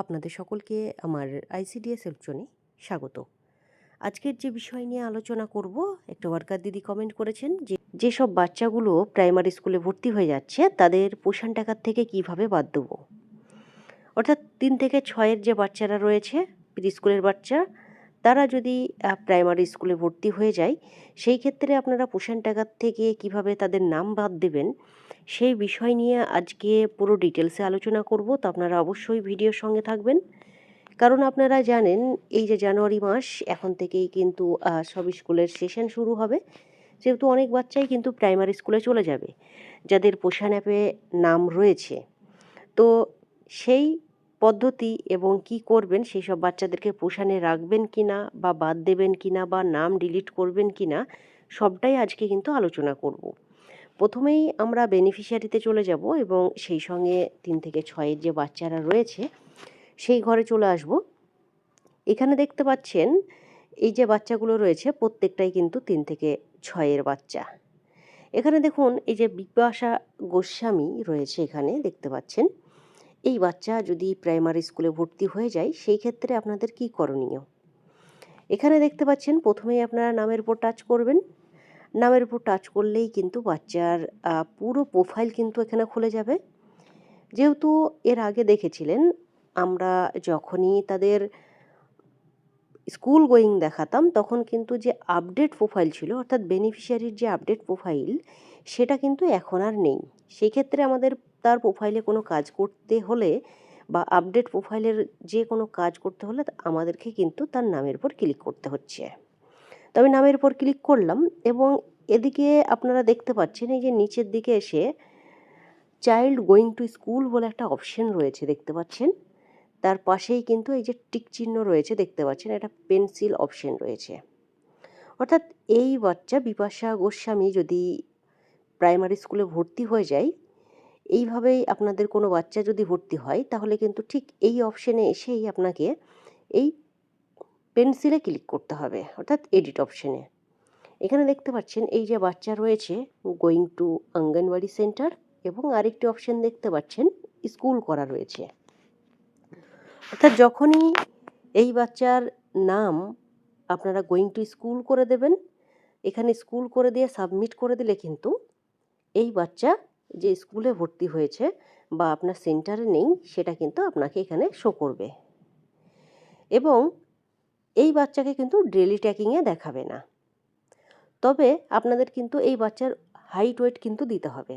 আপনাদের সকলকে আমার আইসিডিএস সেলফজনে স্বাগত। আজকের যে বিষয় নিয়ে আলোচনা করব, একটা ওয়ার্কার দিদি কমেন্ট করেছেন যে যেসব বাচ্চাগুলো প্রাইমারি স্কুলে ভর্তি হয়ে যাচ্ছে, তাদের পোষণ টাকার থেকে কীভাবে বাদ দেবো? অর্থাৎ তিন থেকে ছয়ের যে বাচ্চারা রয়েছে প্রি স্কুলের বাচ্চা, তারা যদি প্রাইমারি স্কুলে ভর্তি হয়ে যায়, সেই ক্ষেত্রে আপনারা পোষণ টাকার থেকে কীভাবে তাদের নাম বাদ দেবেন সেই বিষয় নিয়ে আজকে পুরো ডিটেলসে আলোচনা করব। তো আপনারা অবশ্যই ভিডিওর সঙ্গে থাকবেন। কারণ আপনারা জানেন, এই যে জানুয়ারি মাস, এখন থেকেই কিন্তু সব স্কুলের সেশন শুরু হবে। যেহেতু অনেক বাচ্চাই কিন্তু প্রাইমারি স্কুলে চলে যাবে, যাদের পোষণ অ্যাপে নাম রয়েছে। তো সেই পদ্ধতি এবং কি করবেন সেই সব বাচ্চাদেরকে পোষণে রাখবেন কি না বা বাদ দেবেন কি না বা নাম ডিলিট করবেন কি না সবটাই আজকে কিন্তু আলোচনা করব। প্রথমেই আমরা বেনিফিশিয়ারিতে চলে যাব এবং সেই সঙ্গে তিন থেকে ছয়ের যে বাচ্চারা রয়েছে, সেই ঘরে চলে আসব। এখানে দেখতে পাচ্ছেন, এই যে বাচ্চাগুলো রয়েছে, প্রত্যেকটাই কিন্তু তিন থেকে ছয়ের বাচ্চা। এখানে দেখুন, এই যে বিপাশা গোস্বামী রয়েছে এখানে, দেখতে পাচ্ছেন। এই বাচ্চা যদি প্রাইমারি স্কুলে ভর্তি হয়ে যায়, সেই ক্ষেত্রে আপনাদের কি করণীয়? এখানে দেখতে পাচ্ছেন, প্রথমেই আপনারা নামের উপর টাচ করবেন। নামের উপর টাচ করলেই কিন্তু বাচ্চার পুরো প্রোফাইল কিন্তু এখানে খুলে যাবে। যেহেতু এর আগে দেখেছিলেন, আমরা যখনই তাদের স্কুল গোয়িং দেখাতাম, তখন কিন্তু যে আপডেট প্রোফাইল ছিল, অর্থাৎ বেনিফিশিয়ারির যে আপডেট প্রোফাইল সেটা কিন্তু এখন আর নেই। সেই ক্ষেত্রে আমাদের তার প্রোফাইলে কোনো কাজ করতে হলে বা আপডেট প্রোফাইলের যে কোনো কাজ করতে হলে আমাদেরকে কিন্তু তার নামের উপর ক্লিক করতে হচ্ছে। তো আমি নামের উপর ক্লিক করলাম এবং এদিকে আপনারা দেখতে পাচ্ছেন এই যে নিচের দিকে এসে চাইল্ড গোয়িং টু স্কুল বলে একটা অপশন রয়েছে দেখতে পাচ্ছেন। তার পাশেই কিন্তু এই যে টিক চিহ্ন রয়েছে দেখতে পাচ্ছেন একটা পেন্সিল অপশন রয়েছে। অর্থাৎ এই বাচ্চা বিপাশা গোস্বামী যদি প্রাইমারি স্কুলে ভর্তি হয়ে যায়, এইভাবেই আপনাদের কোনো বাচ্চা যদি ভর্তি হয়, তাহলে কিন্তু ঠিক এই অপশনে এসেই আপনাকে এই পেন্সিলে ক্লিক করতে হবে, অর্থাৎ এডিট অপশনে এখানে দেখতে পাচ্ছেন এই যে বাচ্চা রয়েছে গোয়িং টু অঙ্গনওয়াড়ি সেন্টার এবং আরেকটি অপশন দেখতে পাচ্ছেন, স্কুল করা রয়েছে। অর্থাৎ যখনই এই বাচ্চার নাম আপনারা গোয়িং টু স্কুল করে দেবেন, এখানে স্কুল করে দিয়ে সাবমিট করে দিলে কিন্তু এই বাচ্চা যে স্কুলে ভর্তি হয়েছে বা আপনার সেন্টারে নেই, সেটা কিন্তু আপনাকে এখানে শো করবে। এবং এই বাচ্চাকে কিন্তু ডেলি ট্র্যাকিংয়ে দেখাবে না। তবে আপনাদের কিন্তু এই বাচ্চার হাইট ওয়েট কিন্তু দিতে হবে।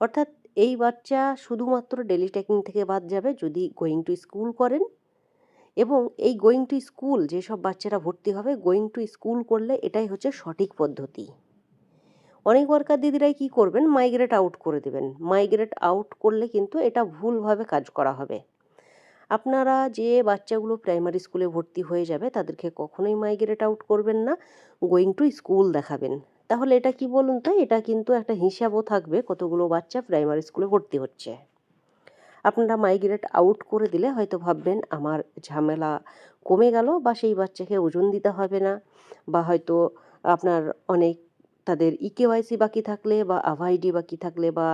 অর্থাৎ এই বাচ্চা শুধুমাত্র ডেলি ট্র্যাকিং থেকে বাদ যাবে যদি গোয়িং টু স্কুল করেন এবং এই গোয়িং টু স্কুল যেসব বাচ্চারা ভর্তি হবে, গোয়িং টু স্কুল করলে এটাই হচ্ছে সঠিক পদ্ধতি। অনেক ওয়ার্কার দিদিরাই কি করবেন? মাইগ্রেট আউট করে দেবেন। মাইগ্রেট আউট করলে কিন্তু এটা ভুলভাবে কাজ করা হবে। আপনারা যে বাচ্চাগুলো প্রাইমারি স্কুলে ভর্তি হয়ে যাবে, তাদেরকে কখনোই মাইগ্রেট আউট করবেন না গোয়িং টু স্কুল দেখাবেন। তাহলে এটা কি বলুন তো? এটা কিন্তু একটা হিসাবও থাকবে কতগুলো বাচ্চা প্রাইমারি স্কুলে ভর্তি হচ্ছে। আপনারা মাইগ্রেট আউট করে দিলে হয়তো ভাববেন, আমার ঝামেলা কমে গেল বা সেই বাচ্চাকে ওজন দিতে হবে না। বা হয়তো আপনার অনেক তাদের ইকেওয়াইসি বাকি থাকলে বা আভাইডি বাকি থাকলে বা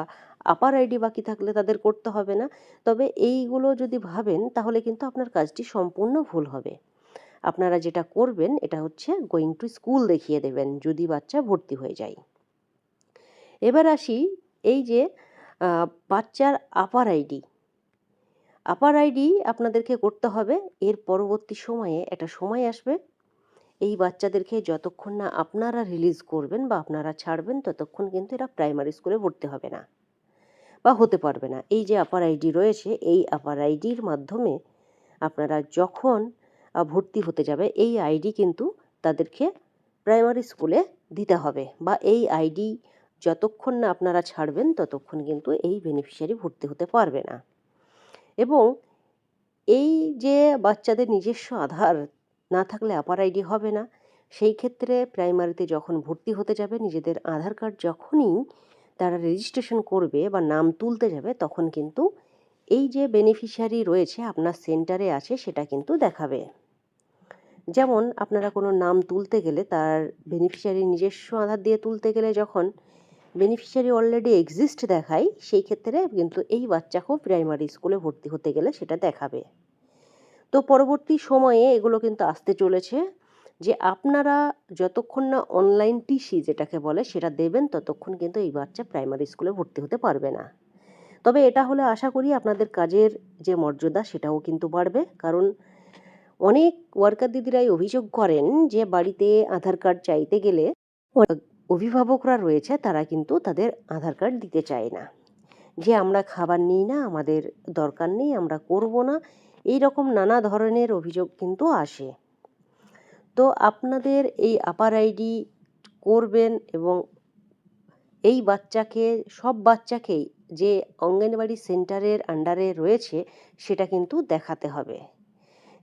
আপার আইডি বাকি থাকলে তাদের করতে হবে না। তবে এইগুলো যদি ভাবেন, তাহলে কিন্তু আপনার কাজটি সম্পূর্ণ ভুল হবে। আপনারা যেটা করবেন, এটা হচ্ছে গোয়িং টু স্কুল দেখিয়ে দেবেন, যদি বাচ্চা ভর্তি হয়ে যায়। এবার আসি এই যে বাচ্চার আপার আইডি আপার আইডি আপনাদেরকে করতে হবে, এর পরবর্তী সময়ে, একটা সময় আসবে। এই বাচ্চাদেরকে যতক্ষণ না আপনারা রিলিজ করবেন বা আপনারা ছাড়বেন, ততক্ষণ কিন্তু এরা প্রাইমারি স্কুলে ভর্তি হবে না। বা হতে পারবে না। এই যে আপার আইডি রয়েছে, এই আপার আইডির মাধ্যমে আপনারা যখন ভর্তি হতে যাবে, এই আইডি কিন্তু তাদেরকে প্রাইমারি স্কুলে দিতে হবে বা এই আইডি যতক্ষণ না আপনারা ছাড়বেন, ততক্ষণ কিন্তু এই বেনিফিশিয়ারি ভর্তি হতে পারবে না। এবং এই যে বাচ্চাদের নিজস্ব আধার না থাকলে আপার আইডি হবে না, সেই ক্ষেত্রে প্রাইমারিতে যখন ভর্তি হতে যাবে, নিজেদের আধার কার্ড যখনই তারা রেজিস্ট্রেশন করবে বা নাম তুলতে যাবে, তখন কিন্তু এই যে বেনিফিশিয়ারি রয়েছে আপনার সেন্টারে আছে, সেটা কিন্তু দেখাবে। যেমন আপনারা কোনো নাম তুলতে গেলে, তার বেনিফিশিয়ারি নিজস্ব আধার দিয়ে তুলতে গেলে যখন বেনিফিশিয়ারি অলরেডি এক্সিস্ট দেখায়, সেই ক্ষেত্রে কিন্তু এই বাচ্চাকেও প্রাইমারি স্কুলে ভর্তি হতে গেলে সেটা দেখাবে। তো পরবর্তী সময়ে এগুলো কিন্তু আসতে চলেছে। যে আপনারা যতক্ষণ না অনলাইন টিসি যেটাকে বলে সেটা দেবেন, ততক্ষণ কিন্তু এই বাচ্চা প্রাইমারি স্কুলে ভর্তি হতে পারবে না। তবে এটা হলে আশা করি আপনাদের কাজের যে মর্যাদা সেটাও কিন্তু বাড়বে। কারণ অনেক ওয়ার্কার দিদিরাই অভিযোগ করেন যে বাড়িতে আধার কার্ড চাইতে গেলে অভিভাবকরা রয়েছে, তারা কিন্তু তাদের আধার কার্ড দিতে চায় না। যে আমরা খাবার নিই না, আমাদের দরকার নেই, আমরা করব না এই রকম নানা ধরনের অভিযোগ কিন্তু আসে। তো আপনাদের এই আপার আইডি করবেন এবং এই বাচ্চাকে, সব বাচ্চাকেই যে অঙ্গনবাড়ি সেন্টারের আন্ডারে রয়েছে সেটা কিন্তু দেখাতে হবে।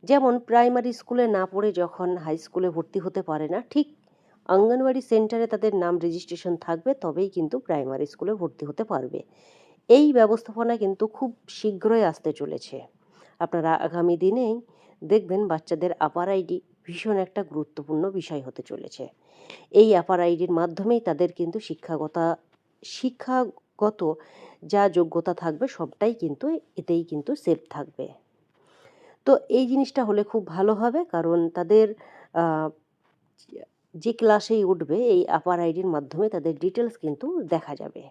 যেমন প্রাইমারি স্কুলে না পড়ে যখন হাই স্কুলে ভর্তি হতে পারে না, ঠিক অঙ্গনওয়াড়ি সেন্টারে তাদের নাম রেজিস্ট্রেশন থাকবে, তবেই কিন্তু প্রাইমারি স্কুলে ভর্তি হতে পারবে। এই ব্যবস্থাপনা কিন্তু খুব শীঘ্রই আসতে চলেছে। আপনারা আগামী দিনেই দেখবেন বাচ্চাদের আপার আইডি ভীষণ একটা গুরুত্বপূর্ণ বিষয় হতে চলেছে। এই আপার আইডির মাধ্যমেই তাদের কিন্তু শিক্ষাগতা, শিক্ষাগত যা যোগ্যতা থাকবে সবটাই কিন্তু এতেই কিন্তু সেভ থাকবে। তো এই জিনিসটা হলে খুব ভালো হবে কারণ তাদের যে ক্লাসেই উঠবে এই আপার আইডির মাধ্যমে তাদের ডিটেলস কিন্তু দেখা যাবে।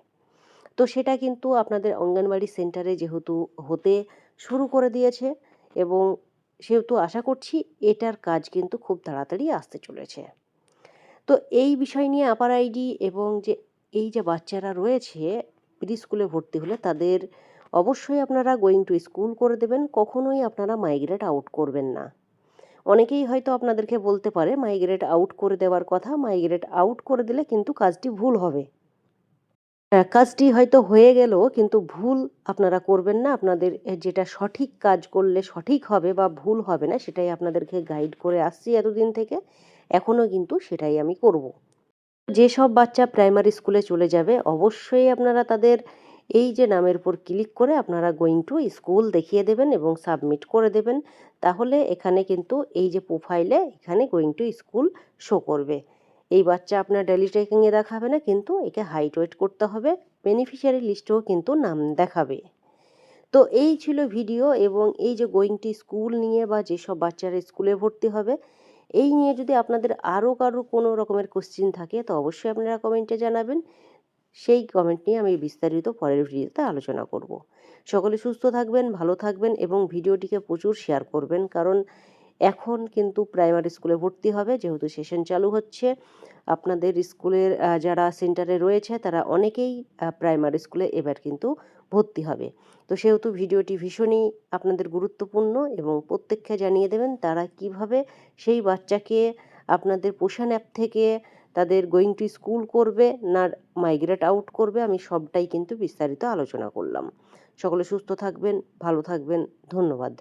তো সেটা কিন্তু আপনাদের অঙ্গনবাড়ি সেন্টারে যেহেতু হতে শুরু করে দিয়েছে এবং সেহেতু আশা করছি এটার কাজ কিন্তু খুব তাড়াতাড়ি আসতে চলেছে। তো এই বিষয় নিয়ে আপার আইডি এবং যে এই যে বাচ্চারা রয়েছে প্রি স্কুলে ভর্তি হলে তাদের অবশ্যই আপনারা গোয়িং টু স্কুল করে দেবেন, কখনোই আপনারা মাইগ্রেট আউট করবেন না। অনেকেই হয়তো আপনাদেরকে বলতে পারে মাইগ্রেট আউট করে দেওয়ার কথা মাইগ্রেট আউট করে দিলে কিন্তু কাজটি ভুল হবে। কাজটি হয়তো হয়ে গেল, কিন্তু ভুল আপনারা করবেন না। আপনাদের যেটা সঠিক কাজ করলে সঠিক হবে বা ভুল হবে না, সেটাই আপনাদেরকে গাইড করে আসছি এতদিন থেকে। এখনও কিন্তু সেটাই আমি করব। যেসব বাচ্চা প্রাইমারি স্কুলে চলে যাবে, অবশ্যই আপনারা তাদের এই যে নামের উপর ক্লিক করে আপনারা গোয়িং টু স্কুল দেখিয়ে দেবেন এবং সাবমিট করে দেবেন। তাহলে এখানে কিন্তু এই যে প্রোফাইলে এখানে গোয়িং টু স্কুল শো করবে। এই বাচ্চা আপনার ডেলি ট্রেকিংয়ে দেখাবে না, কিন্তু একে হাইট ওয়েট করতে হবে বেনিফিশিয়ারি লিস্টেও কিন্তু নাম দেখাবে। তো এই ছিল ভিডিও এবং এই যে গোয়িং টু স্কুল নিয়ে বা যেসব বাচ্চারা স্কুলে ভর্তি হবে, এই নিয়ে যদি আপনাদের আরও কারও কোনো রকমের কোশ্চিন থাকে, তো অবশ্যই আপনারা কমেন্টে জানাবেন। সেই কমেন্ট নিয়ে আমি বিস্তারিত পরের ভিডিওতে আলোচনা করব। সকলে সুস্থ থাকবেন, ভালো থাকবেন এবং ভিডিওটিকে প্রচুর শেয়ার করবেন, কারণ এখন কিন্তু প্রাইমারি স্কুলে ভর্তি হবে, যেহেতু সেশন চালু হচ্ছে। আপনাদের স্কুলের যারা সেন্টারে রয়েছে, তারা অনেকেই প্রাইমারি স্কুলে এবার কিন্তু ভর্তি হবে। তো সেহেতু ভিডিওটি ভীষণই আপনাদের গুরুত্বপূর্ণ এবং প্রত্যেককে জানিয়ে দেবেন তারা কীভাবে সেই বাচ্চাকে আপনাদের পোষণ অ্যাপ থেকে তাদের গোয়িং টু স্কুল করবে, না মাইগ্রেট আউট করবে, আমি সবটাই কিন্তু বিস্তারিত আলোচনা করলাম। সকলে সুস্থ থাকবেন, ভালো থাকবেন, ধন্যবাদ।